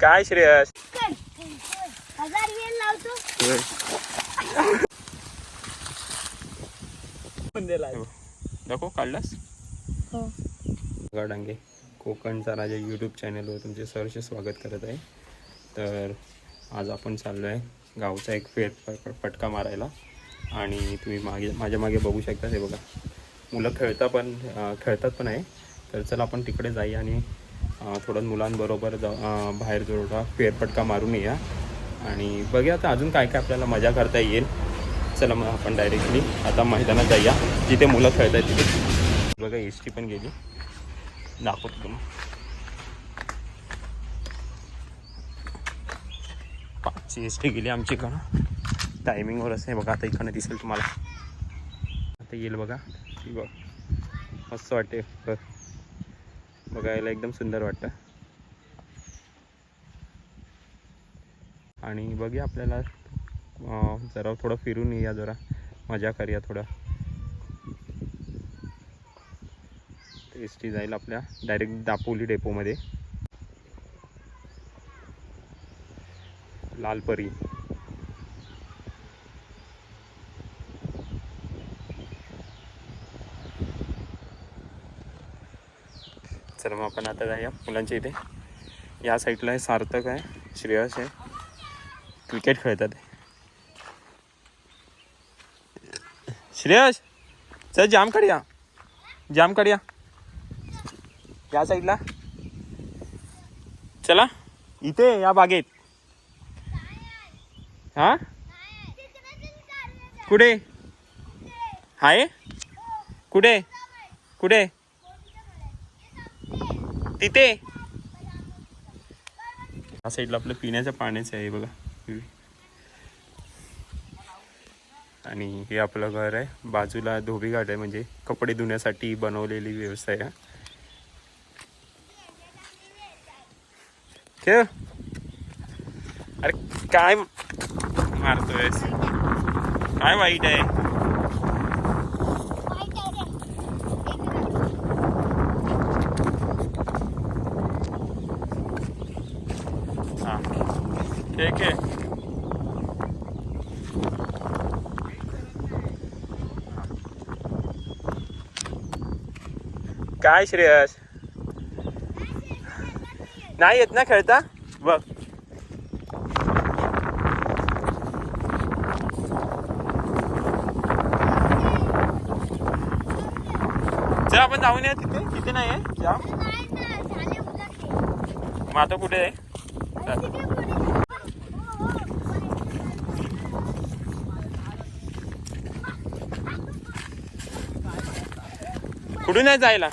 काय श्रेयस? हजार वेळ लावतो. नको काढलास? हो. डांगे कोकणचा राजा यूट्यूब चॅनलवर तुमचे सहर्ष स्वागत करत आहे. तर आज आपण चाललो आहे गावचा एक फेर फटका मारायला. आणि तुम्ही मागे माझ्या मागे बघू शकता हे बघा. मुलं खेळता पण खेळतात पण आहे. तर चला आपण तिकडे जाऊया आणि थोडं मुलांबरोबर जा बाहेर थोडा फेरफटका मारून या. आणि बघूया आता अजून काय काय आपल्याला मजा करता येईल. चला मग आपण डायरेक्टली आता मैदानात जाऊया. जिथे मुलं खेळत आहेत तिथे. बघा एस टी पण गेली. दाखवतो तुम्हाला. पाचची एस टी गेली आमची इकडं. टायमिंगवर असं आहे बघा आता इकडनं दिसेल तुम्हाला. आता येईल बघा. ती बघ. मस्त वाटते बघ बघायला एकदम सुंदर वाटतं. आणि बघूया आपल्याला जरा थोडं फिरून येऊया जरा. मजा करूया थोडं. एस टी जाईल आपल्या. डायरेक्ट दापोली डेपोमध्ये लालपरी. चला मग आपण आता जाऊया मुलांच्या इथे. या साईडला आहे सार्थक आहे श्रेयस आहे. क्रिकेट खेळतात. श्रेयस चल जाम काढूया जाम काढूया या. साईडला. चला इथे या बागेत. हा? कुठे? आहे कुठे? कुठे? तिथे. या साईडला आपलं पिण्याच्या पाण्याचं आहे बघा. आणि हे आपलं घर आहे. बाजूला धोबी घाट आहे म्हणजे कपडे धुण्यासाठी बनवलेली व्यवस्था आहे खेळ अरे काय मारतोय काय वाईट आहे? खेळ खेळ काय श्रेयस? नाही येत ना खेळता? बघ. चल आपण जाऊन या तिथे. तिथे नाही आहे? जा मग आता कुठे आहे? कुठून आहे जायला?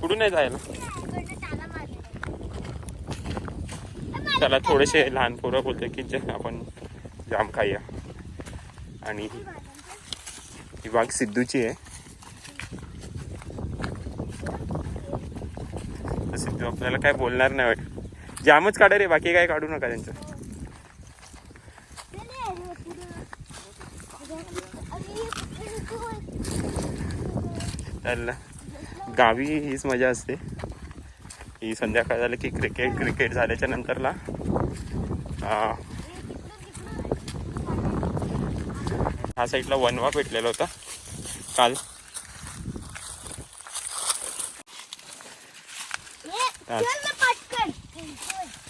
कुठून आहे जायला? त्याला थोडेसे लहान पोरं बोलतो की जे आपण जाम खाऊया. आणि ही बाग सिद्धूची आहे. सिद्धू आपल्याला काय बोलणार नाही वाटत. जामच काढा रे बाकी काय काढू नका त्यांचं. त्याला गावी हीच मजा असते. ही संध्याकाळ झालं की क्रिकेट क्रिकेट झाल्याच्या नंतरला हा साईडला वनवा भेटलेला होता काल.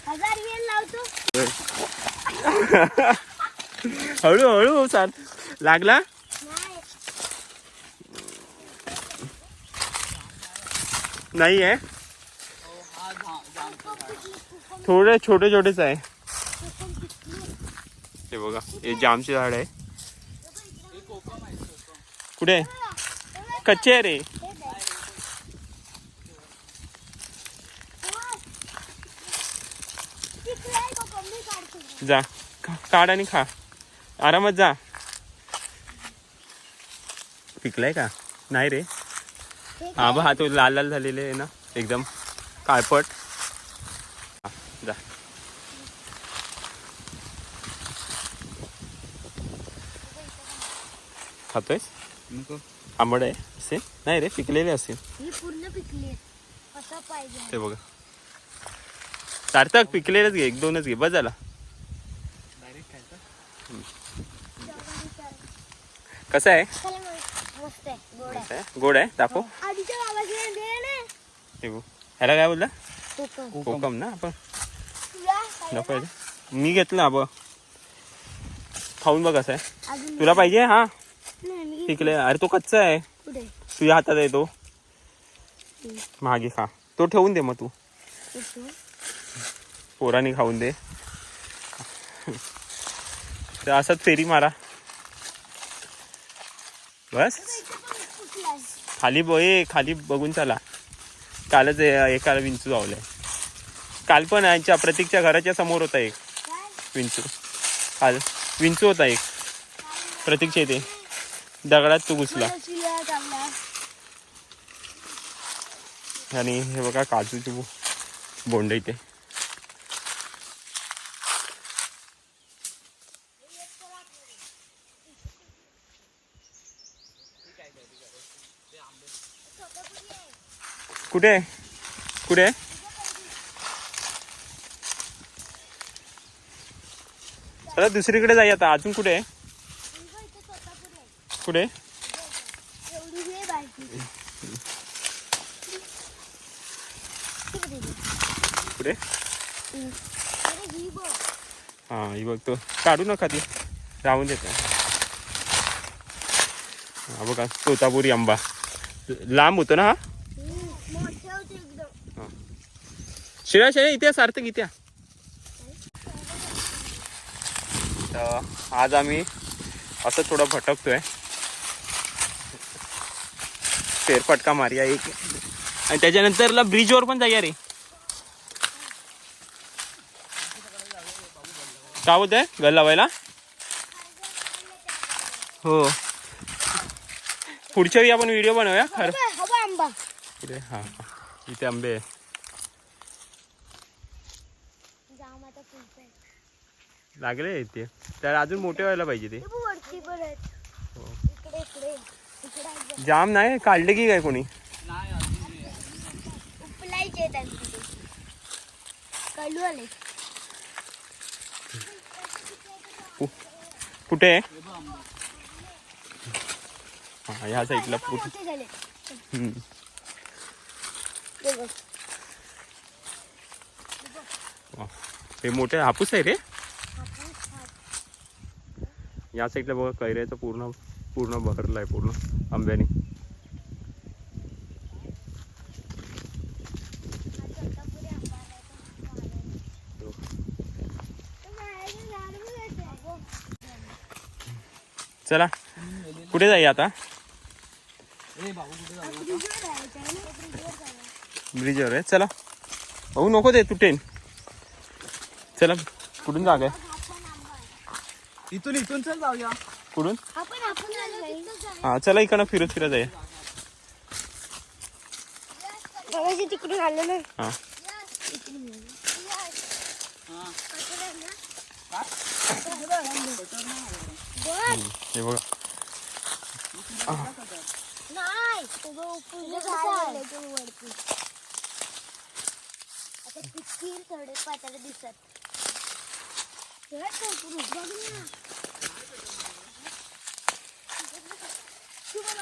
हजार वेळ लावतो. हळू हळू चाल लागला? नाही आहे थोडे छोटे छोटेच आहे हे। बघा हे जामचे झाड आहे. कुठे? कच्चे आहे रे. जा काढ आणि खा. आरामात जा. पिकलाय का? नाही रे. हा बघ हा तो लाल लाल झालेले आहे ना एकदम काळपट. हा, जा. खातोयस? नको. आंबट आहे. असे? नाही रे पिकलेले असेल ही पूर्ण पिकली असं पाहिजे. ते बघा. सार्थक पिकलेलंच घे एक दोनच घे. बस झाला. कसं आहे. मस्त आहे गोड आहे. दाखव. हे. ह्याला काय बोलला? कोकम. ना आपण. नको. मी घेतलं बघ. खाऊन बघ कसं आहे. तुला पाहिजे हा? पिकले अरे तो कच्चा आहे. तुझ्या हातात आहे तो. मागे खा. तो ठेवून दे मग तू. पोराने खाऊन दे. तर असंच फेरी मारा. बस. खाली ब खाली बघून चला. कालच एकाला विंचू जावलंय. काल पण यांच्या प्रतीकच्या घराच्या समोर होता एक. विंचू. काल विंचू होता एक. प्रतीकच्या इथे. दगडात तू घुसला. आणि हे बघा काजूची बोंड इथे. कुठे आहे? कुठे आहे? चला दुसरीकडे जाई आता. अजून कुठे आहे? कुठे? कुठे? हां ही बघ. हा ही बघतो काढू नका ती. राहून देते. हा बघा तोतापुरी आंबा. लांब होतो ना हा हम्म, मोठे होते एकदम. शिळा शिळा इथे सार्थक इथे आहे. तर आज आम्ही असं थोडं भटकतोय. फेरफटका मारूया एक आणि त्याच्यानंतरला ब्रिजवर पण जाऊया रे. काय होत आहे गल लावायला? हो. पुढच्या वेळी आपण व्हिडिओ बनवूया. खरं हा हा. इथे आंबे आहे. जाम आता फुलतंय. लागले इथे तर अजून मोठे व्हायला पाहिजे ते. हे. हो. जाम नाही? काढले की काय कोणी? ते. कुठे? आहे हा ह्या साईडला. हे मोठे हापूस आहे रे. या साईडला बघा कैऱ्याचं पूर्ण पूर्ण भरलं आहे पूर्ण आंब्याने. चला कुठे जाई आता? ब्रिजवर आहे चला. भाऊ नको दे तुटेन चला कुठून जागा आहे हा पण आंबा आहे. इथून इथून चल जाऊया. आपण कुठून आपण आलो नाही. हा चला इकडं फिरत फिरत जाऊया. मगाशी तिकडून आलो ना. हा. हे बघा. नाही. तुझं वरती आता किती थोडे पाताळे दिसत. हे भरपूर बघ ना.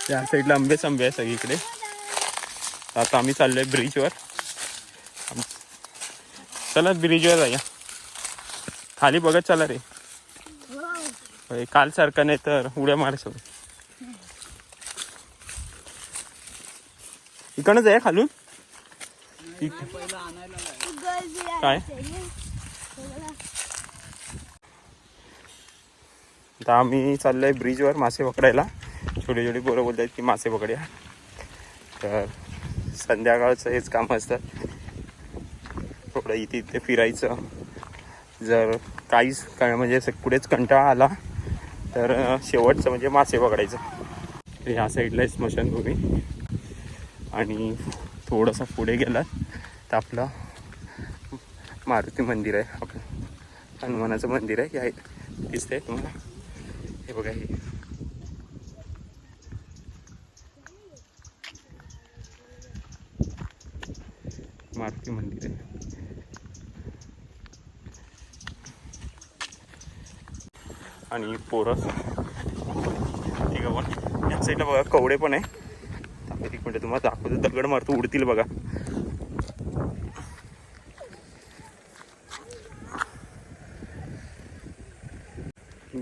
त्या साईडला आंबेच आंबे आहे सगळीकडे. आता आम्ही चाललोय ब्रिजवर चला ब्रिजवर जाऊया. खाली बघत चला रे. काल सारखं नाही तर उड्या मारायचं इकडनं आहे खालून. काय? आहे. आता आम्ही चाललोय ब्रिजवर मासे पकडायला. छोटे छोटे पोरं बोलतात की मासे पकड्या. तर संध्याकाळचं हेच काम असतात. थोडं इथे इथे फिरायचं. जर काहीच काय म्हणजे असं कुठेच कंटाळा आला तर शेवटचं म्हणजे मासे पकडायचं. ह्या साईडला स्मशानभूमी. आणि थोडंसं पुढे गेलात तर आपलं मारुती मंदिर आहे. आपलं हनुमानाचं मंदिर आहे. या दिसतंय तुम्हाला? हे बघा हे. आणि पोरं. ठीक आहे पण या साईडला बघा कवडे पण आहे. ती मिनटं तुम्हाला दाखवतो दगड मारतो उडतील बघा.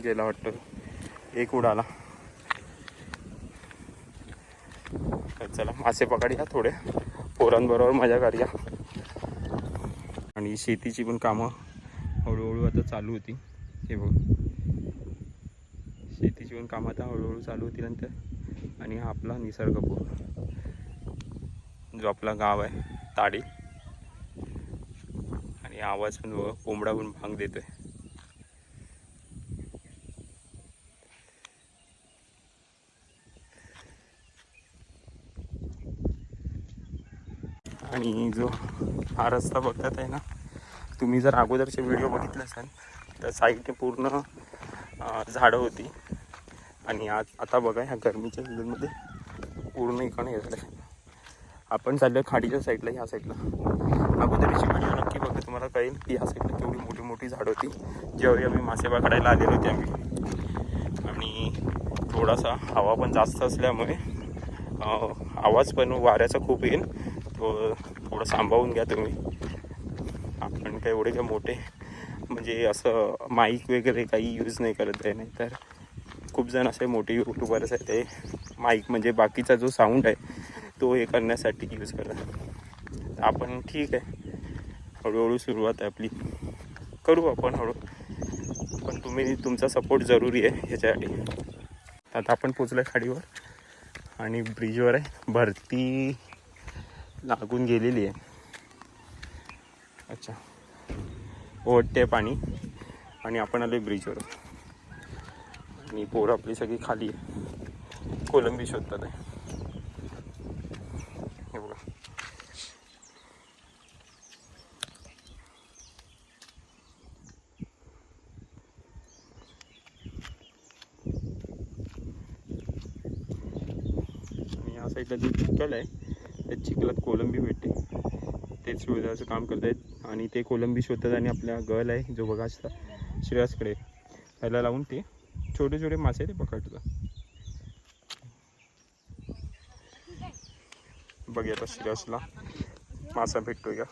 गेला वाटतं. एक उडाला. चला मासे पकडूया थोडे. पोरांबरोबर मजा करूया. आणि शेतीची पण कामं हळूहळू आता चालू होती. हे बघ. शेतीची पण कामं आता हळूहळू चालू होती नंतर आणि हा आपला निसर्गपूर जो आपला गाव आहे ताडी. आणि आवाज पण बघ कोंबडा पण भांग देतोय. आणि जो हा रस्ता बघतात आहे ना तुम्ही जर अगोदरचे व्हिडिओ बघितले असाल तर साईडने पूर्ण झाडं होती. आणि आज आता बघा ह्या गरमीच्या सीझनमध्ये पूर्ण इकडे येत आहे. आपण चाललो खाडीच्या साईडला ह्या साईडला अगोदरची व्हिडिओ नक्की बघा तुम्हाला कळेल की ह्या साईडला केवढी मोठी मोठी झाडं होती. ज्यावेळी आम्ही मासे पकडायला आलेलो होते आम्ही. आणि थोडासा हवा पण जास्त असल्यामुळे आवाज पण वाऱ्याचा खूप येईल. तो थोडं सांभाळून घ्या तुम्ही. आपण काय एवढे काय मोठे म्हणजे असं माईक वगैरे काही यूज नाही करत आहे नाही तर खूप जण असे मोठे यूट्यूबर्स आहेत ते. माईक म्हणजे बाकीचा जो साऊंड आहे तो हे करण्यासाठी यूज करतात. आपण ठीक आहे. हळूहळू सुरुवात आहे आपली. करू आपण हळू. पण तुम्ही तुमचा सपोर्ट जरुरी आहे ह्याच्यासाठी. आता आपण पोचलो आहे खाडीवर आणि ब्रिजवर आहे. भरती लागून गेलेली आहे. अच्छा. ओढते पाणी आणि आपण आलो ब्रिजवर आणि पोरं आपली सगळी खाली आहे. कोलंबी शोधतात आहे. हे बघा. आणि या साईडला जे चिखल आहे त्या चिखलात कोलंबी भेटते. ते सुविधाचं काम करतायत. आणि ते कोलंबी शोधतात आणि आपल्या गल आहे जो बघा असता श्रेयासकडे. ह्याला लावून ते छोटे छोटे मासे ते पकडतात बघूया आता श्रेयासला मासा भेटतोय का?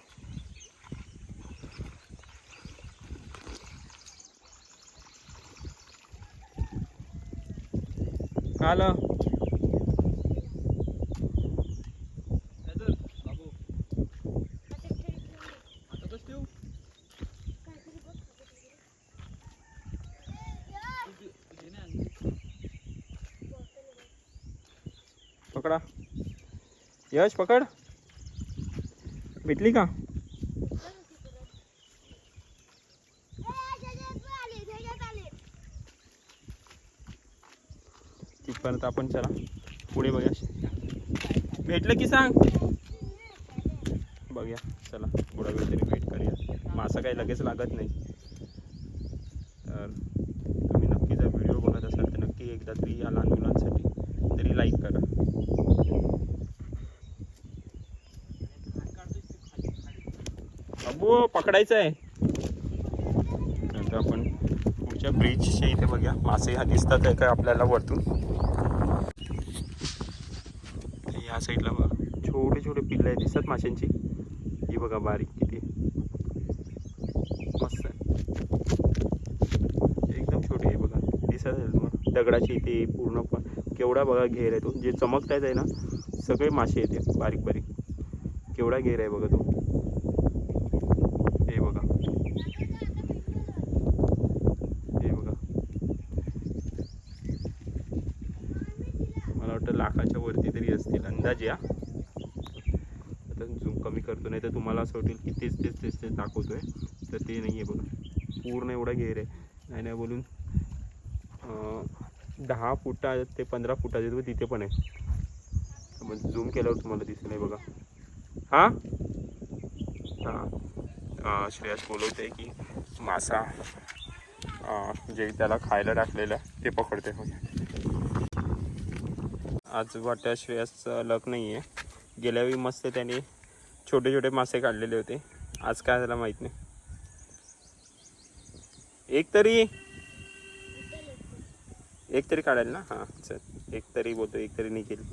आलं पकडा यश पकड. भेटली का? तिथपर्यंत आपण चला. पुढे बघूया. भेटलं की सांग. बघूया. चला. थोडा वेळ तरी वेट करूया मासा काही लगेच लागत नाही तर तुम्ही नक्की जर व्हिडिओ बघत असाल तर नक्की एकदा तरी या लहान मुलांसाठी तरी लाईक करा अबो पकडायचं आहे. नंतर आपण पुढच्या ब्रिजच्या इथे बघूया. मासे हा दिसतात आहे काय आपल्याला वरतून? या साईडला बघा. छोटे छोटे पिल्ले दिसतात माशांची. ही बघा बारीक किती. मस्त आहे. एकदम छोटी आहे बघा. दिसत आहे दगडाची इथे पूर्ण पण केवढा बघा घेर आहे तो. जे चमकतायत आहे ना सगळे मासे येते बारीक बारीक. केवढा घेर आहे बघा तो हे बघा हे बघा मला वाटतं लाखाच्या वरती तरी असतील अंदाज या आता झूम कमी करतो नाही तर तुम्हाला असं वाटेल की तेच तेच तेच तेच आहे तर ते नाही आहे बघा. पूर्ण एवढा घेर आहे. नाही नाही बोलून दहा फुटा ते पंधरा फुटाचे तो तिथे पण आहे. मग झूम केल्यावर तुम्हाला दिसेल नाही बघा. हां? हां. श्रेयस बोलवते की मासा जे त्याला खायला टाकलेलं ते पकडते आज वाट्या श्रेयसचं लक नाही आहे गेल्या वेळी मस्त त्याने छोटे छोटे मासे काढलेले होते. आज काय झालं माहीत नाही. एक तरी. एक तरी काढायला ना? हां चल. एक तरी बोलतो एक तरी निघेल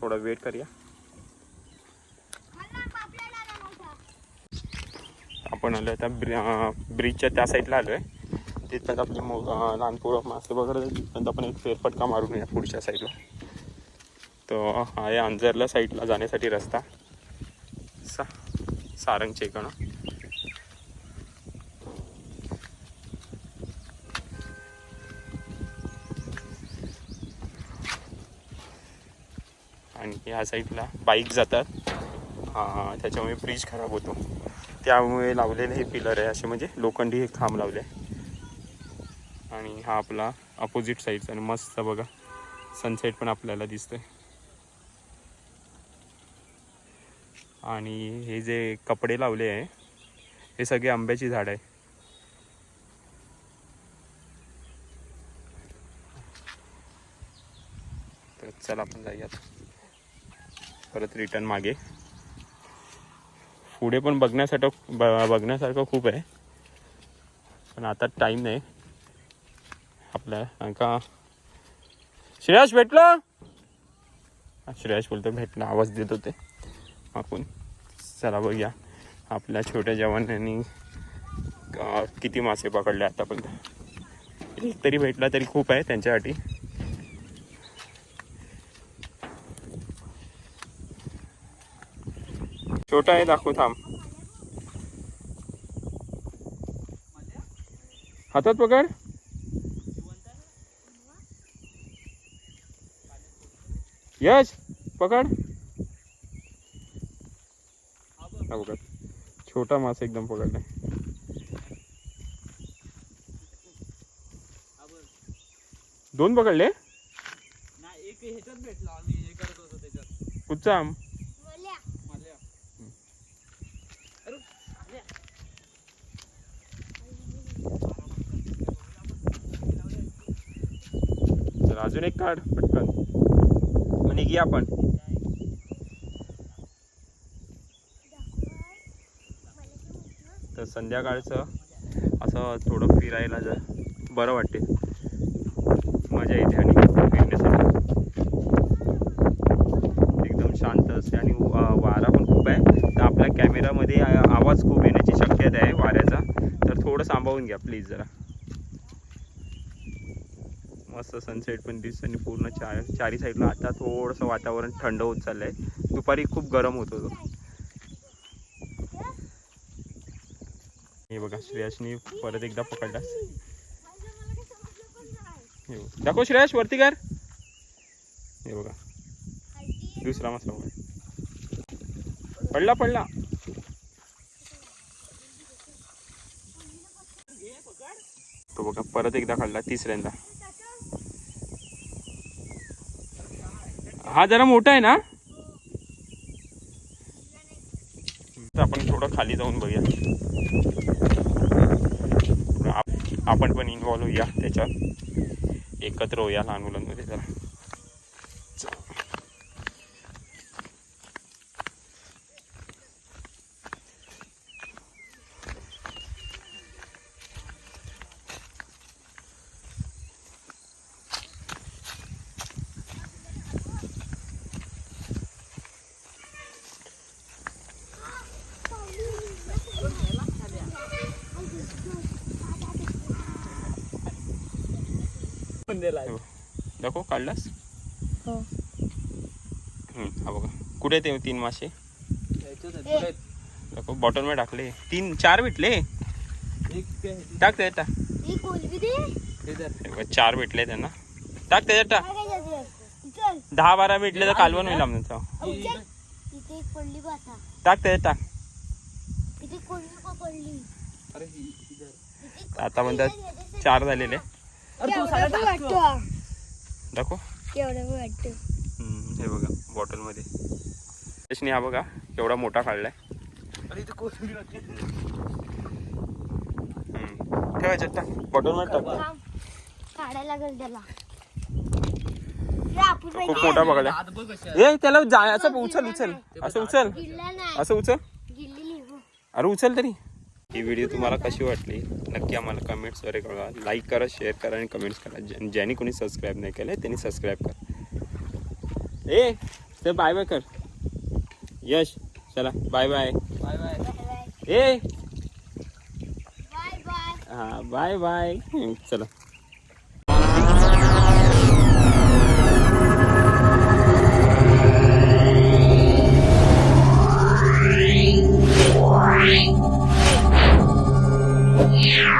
थोडा वेट करूया मला पापलेट आला मोठा आपण आलो आता ब्रि ब्रिजच्या त्या साईडला आलो आहे तिथपर्यंत आपली मो लहान पोरं मासे वगैरे तिथपर्यंत आपण एक फेरफटका मारून या पुढच्या साईडला तो हा आहे अंजरला साईडला जाण्यासाठी रस्ता. सा सारंगचे इकडं आणि ह्या साईडला बाईक जातात. त्याच्यामुळे ब्रिज खराब होतो. त्यामुळे लावलेले हे पिलर आहे असे म्हणजे लोखंडी हे खांब लावले आहे. आणि हा आपला अपोजिट साईडचा आणि मस्त बघा सनसेट पण आपल्याला दिसतोय. आणि हे जे कपडे लावले आहे हे सगळे आंब्याची झाड आहे. तर चला आपण जाऊयात. परत रिटर्न मागे. पुढे पण बघण्यासाठी ब- बघण्यासारखं खूप आहे. पण आता टाईम नाही. आपल्या कारण का श्रेयस भेटला श्रेयस बोलतो भेटला. आवाज देत होते. आपण चला बघूया. आपल्या छोट्या जवानांनी किती मासे पकडले आतापर्यंत. एक तरी भेटला तरी खूप आहे त्यांच्यासाठी. छोटा आहे दाखवू थांब. हातात पकड. यश पकड. बघा छोटा मासा एकदम पकडलाय. दोन पकडले? नाही एक ह्याच्यात भेटला आम्ही हे करत होतो त्याच्यात कुठचा बोल्या माझ्या अरे माझ्या. तर अजून एक काढ पटकन. निघी आपण तर संध्याकाळचं असं थोडं फिरायला जा. बरं वाटते. मजा येते आणि एकदम शांत असते. आणि वा- वारा पण खूप आहे. तर आपल्या कॅमेरामध्ये आवाज खूप येण्याची शक्यता आहे वाऱ्याचा. तर थोडं सांभाळून घ्या प्लीज जरा. मस्त सनसेट पण दिसतो आणि पूर्ण चार चारी साईडला आता थोडंसं वातावरण थंड होत चाललं आहे दुपारी खूप गरम होत होतं. हे बघा श्रेयसनी परत एकदा पकडला. दाखव श्रेयस वरती कर. हे बघा. दुसरा मस्त पडला पडला. तो बघा परत एकदा खाल्ला तिसऱ्यांदा. हा जरा मोठा आहे ना? तर आपण थोडं खाली जाऊन बघूया. आप- आपण पण इन्व्हॉल्व होऊया त्याच्यात. एकत्र होऊया लहान मुलांमध्ये जरा चला. बघ. दाखव काढलास? हो. हम्म, हा बघा. कुठे ते तीन मासे? आहेत. दाखव बॉटलमध्ये टाकले. तीन चार भेटले? एक ते ह्याच्यात. टाक त्याच्यात टाक. ही कोलबी दे? हे धर. हे बघ, चार भेटले त्यांना. टाक त्याच्यात टाक. काय? उचल दहा बारा भेटले तर कालवण होईल आमचं. उचल इथे एक पडली पाता टाक त्याच्यात टाक. कोलबी अरे ही- ही धर. आता म्हणतात चार झालेले. तू साला दाखव. केवढं वाटतो. हम्म, हे बघा बॉटलमध्ये. त्याच्याने हा बघा केवढा मोठा काढलाय अरे इथे कोथिंबीर होती. हम्म. ठेव याच्यात टाक. बॉटलमध्ये टाक. थांब. काढायला लागेल त्याला. हे आपण खूप. मोठा पकडलाय आत बघ कशा आहे. ए त्याला जाय असं उचल उचल. असं उचल. गिल्ला नाही. असं उचल. गिल्ली लिहू अरे उचल तरी. ही व्हिडिओ तुम्हाला कशी वाटली? नक्की आम्हाला कमेंट्सद्वारे कळवा. लाईक करा शेअर करा आणि कमेंट्स करा. ज्या- ज्यांनी कोणी सबस्क्राईब नाही केलं त्यांनी सबस्क्राईब करा. ए तर बाय बाय कर. यश चला बाय बाय बाय बाय ए. बाय बाय हा बाय बाय चला. Yeah.